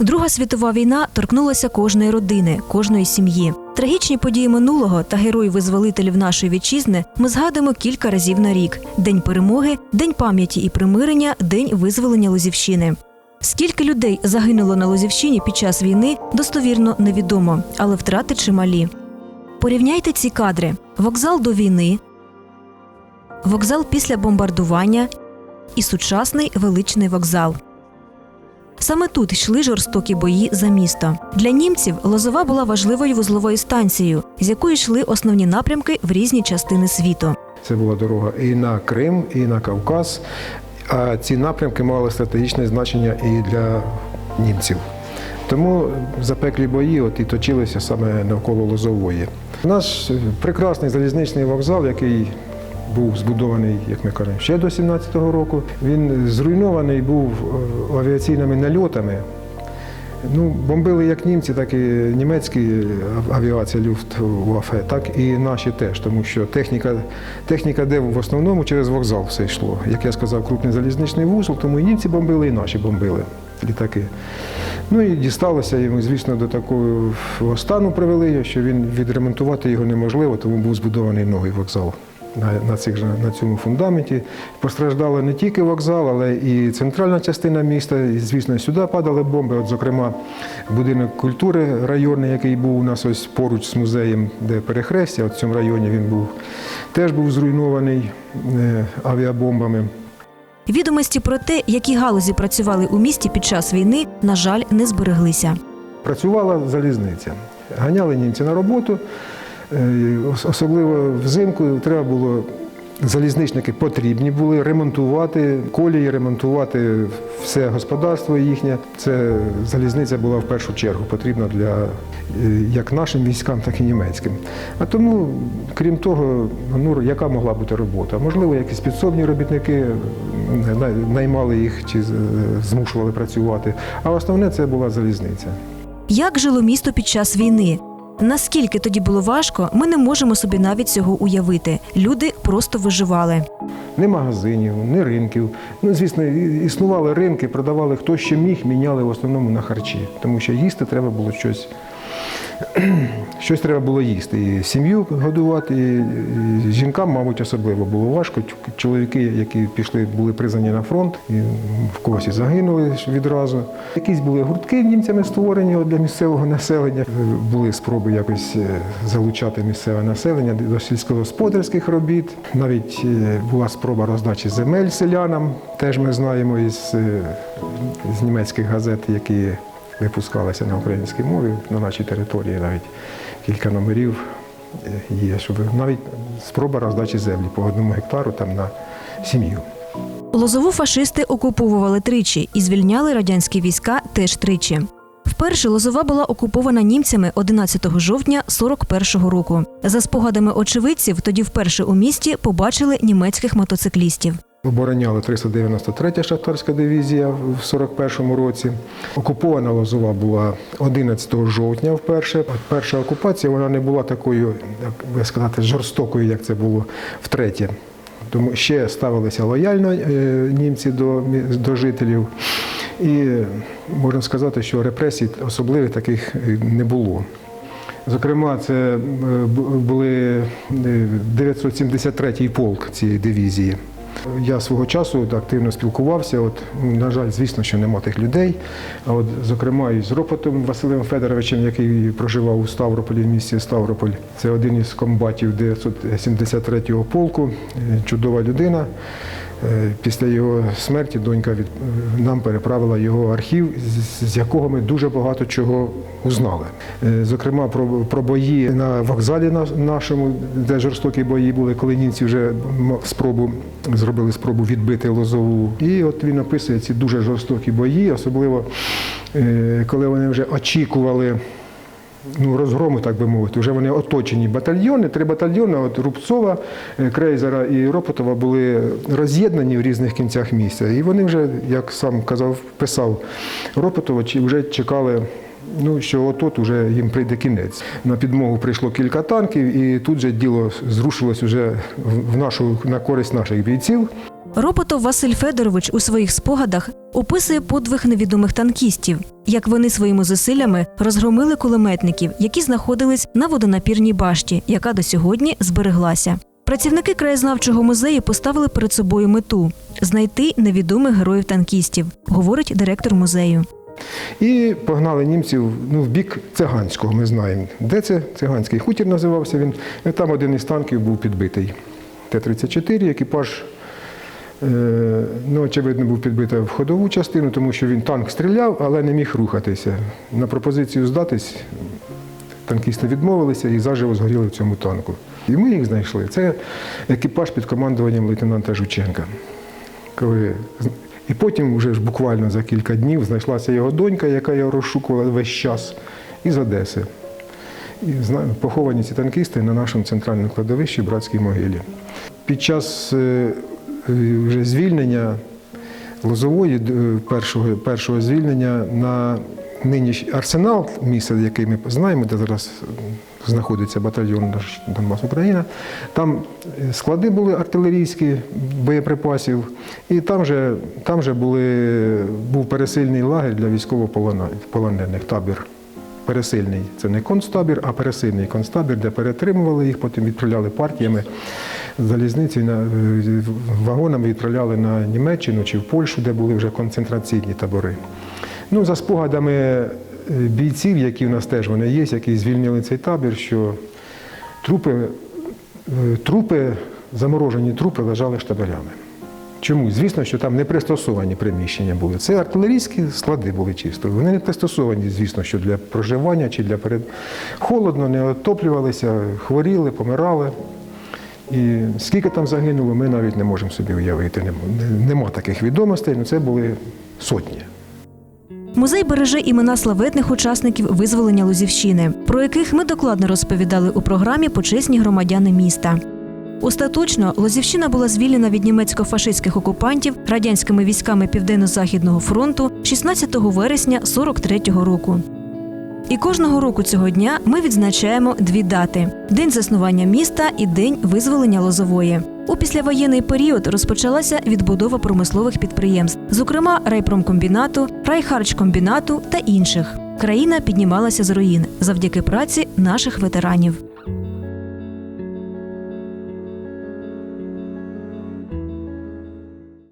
Друга світова війна торкнулася кожної родини, кожної сім'ї. Трагічні події минулого та героїв-визволителів нашої вітчизни ми згадуємо кілька разів на рік: День перемоги, День пам'яті і примирення, День визволення Лозівщини. Скільки людей загинуло на Лозівщині під час війни, достовірно невідомо, але втрати чималі. Порівняйте ці кадри: вокзал до війни, вокзал після бомбардування і сучасний величний вокзал. Саме тут йшли жорстокі бої за місто. Для німців Лозова була важливою вузловою станцією, з якої йшли основні напрямки в різні частини світу. Це була дорога і на Крим, і на Кавказ. А ці напрямки мали стратегічне значення і для німців. Тому запеклі бої от і точилися саме навколо Лозової. Наш прекрасний залізничний вокзал, який був збудований, як ми кажемо, ще до 17-го року, він зруйнований був е, авіаційними нальотами. Ну, бомбили як німці, так і німецькі ав- авіація Люфтваффе, так і наші теж, тому що техніка, техніка де в основному через вокзал все йшло. Як я сказав, крупний залізничний вузол, тому і німці бомбили, і наші бомбили літаки. Ну і дісталося йому, звісно, до такого стану привели, що він відремонтувати його неможливо, тому був збудований новий вокзал. На, на, цих, на цьому фундаменті постраждала не тільки вокзал, але і центральна частина міста. І, звісно, сюди падали бомби. От, зокрема, будинок культури районний, який був у нас ось поруч з музеєм, де перехрестя. От в цьому районі він був теж був зруйнований е, авіабомбами. Відомості про те, які галузі працювали у місті під час війни, на жаль, не збереглися. Працювала залізниця. Ганяли німці на роботу. Е, ос- Особливо взимку треба було. Залізничники потрібні були ремонтувати колії, ремонтувати все господарство їхнє. Це залізниця була в першу чергу потрібна для е, як нашим військам, так і німецьким. А тому, крім того, ну яка могла бути робота? Можливо, якісь підсобні робітники наймали їх чи змушували працювати. А основне це була залізниця. Як жило місто під час війни? Наскільки тоді було важко, ми не можемо собі навіть цього уявити. Люди просто виживали. Ні магазинів, ні ринків. Ну, звісно, існували ринки, продавали хто що міг, міняли в основному на харчі, тому що їсти треба було щось. Щось треба було їсти. І сім'ю годувати, і- жінкам, мабуть, особливо було важко. Чоловіки, які пішли, були призвані на фронт, і в когось загинули відразу. Якісь були гуртки німцями створені для місцевого населення. Були спроби якось е, залучати місцеве населення до сільськогосподарських робіт. Навіть е, була спроба роздачі земель селянам. Теж ми знаємо із, е, з німецьких газет, які випускалися на українській мові на нашій території навіть кілька номерів е, є, щоб навіть спроба роздачі землі по одному гектару там на сім'ю. Лозову фашисти окуповували тричі і звільняли радянські війська теж тричі. Вперше Лозова була окупована німцями 11 жовтня 41-го року. За спогадами очевидців, тоді вперше у місті побачили німецьких мотоциклістів. Обороняла 393-я шахтарська дивізія в 41-му році. Окупована Лозова була 11 жовтня вперше. Перша окупація вона не була такою, як би сказати, жорстокою, як це було втретє. Тому ще ставилися лояльно е, німці до, до жителів. І можна сказати, що репресій особливих таких е, не було. Зокрема, це е, були е, 973-й полк цієї дивізії. Я свого часу активно спілкувався. От, на жаль, звісно, що нема тих людей. А от, зокрема, із Ропотом Василем Федоровичем, який проживав у Ставрополі, в місті Ставрополь. Це один із комбатів 973-го полку, е, чудова людина. Е, Після його смерті донька від, е, нам переправила його архів, з- якого ми дуже багато чого узнали. Е, Зокрема, про, про бої на вокзалі нашому, де жорстокі бої були, коли німці вже спробу зробили спробу відбити лозову. І от він описує ці дуже жорстокі бої, особливо коли вони вже очікували ну, розгрому, так би мовити. Вже вони оточені батальйони. Три батальйони, от Рубцова, е, Крейзера і Ропотова були роз'єднані в різних кінцях місця. І вони вже, як сам казав, писав Ропотова, вже чекали. Ну, що от-от уже їм прийде кінець. На підмогу прийшло кілька танків, і тут же діло зрушилось уже в нашу на користь наших бійців. Ропотов Василь Федорович у своїх спогадах описує подвиг невідомих танкістів, як вони своїми зусиллями розгромили кулеметників, які знаходились на водонапірній башті, яка до сьогодні збереглася. Працівники краєзнавчого музею поставили перед собою мету знайти невідомих героїв танкістів, говорить директор музею. І погнали німців ну, в бік циганського, ми знаємо. Де це? Циганський хутір називався він. Там один із танків був підбитий. Т-34, екіпаж, ну, очевидно, був підбитий в ходову частину, тому що він танк стріляв, але не міг рухатися. На пропозицію здатись танкісти відмовилися і заживо згоріли в цьому танку. І ми їх знайшли. Це екіпаж під командуванням лейтенанта Жученка. Коли... І потім, вже ж буквально за кілька днів, знайшлася його донька, яка його розшукувала весь час, із Одеси. І поховані ці танкісти на нашому центральному кладовищі братській могилі. Під час е, е, вже звільнення Лозової, е, першого, першого звільнення на нинішній арсенал, місце, яке ми знаємо, де зараз знаходиться батальйон Донбас Україна. Там е, склади були артилерійські боєприпасів, і там же, там же були, був пересильний лагерь для військовополонених табір. Пересильний це не концтабір, а пересильний концтабір, де перетримували їх, потім відправляли партіями залізниці е, вагонами відправляли на Німеччину чи в Польщу, де були вже концентраційні табори. Ну, за спогадами е, бійців, які в нас теж вони є, які звільнили цей табір, що трупи, е, трупи, заморожені трупи лежали штабелями. Чому? Звісно, що там не пристосовані приміщення були. Це артилерійські склади були чисто. Вони не пристосовані, звісно, що для проживання чи для перед. Холодно, не отоплювалися, хворіли, помирали. І скільки там загинуло, ми навіть не можемо собі уявити. Нема таких відомостей, але це були сотні. Музей береже імена славетних учасників визволення Лозівщини, про яких ми докладно розповідали у програмі Почесні громадяни міста. Остаточно Лозівщина була звільнена від німецько-фашистських окупантів радянськими військами Південно-Західного фронту 16 вересня 43-го року. І кожного року цього дня ми відзначаємо дві дати: день заснування міста і день визволення Лозової. У післявоєнний період розпочалася відбудова промислових підприємств, зокрема райпромкомбінату, райхарчкомбінату та інших. Країна піднімалася з руїн завдяки праці наших ветеранів.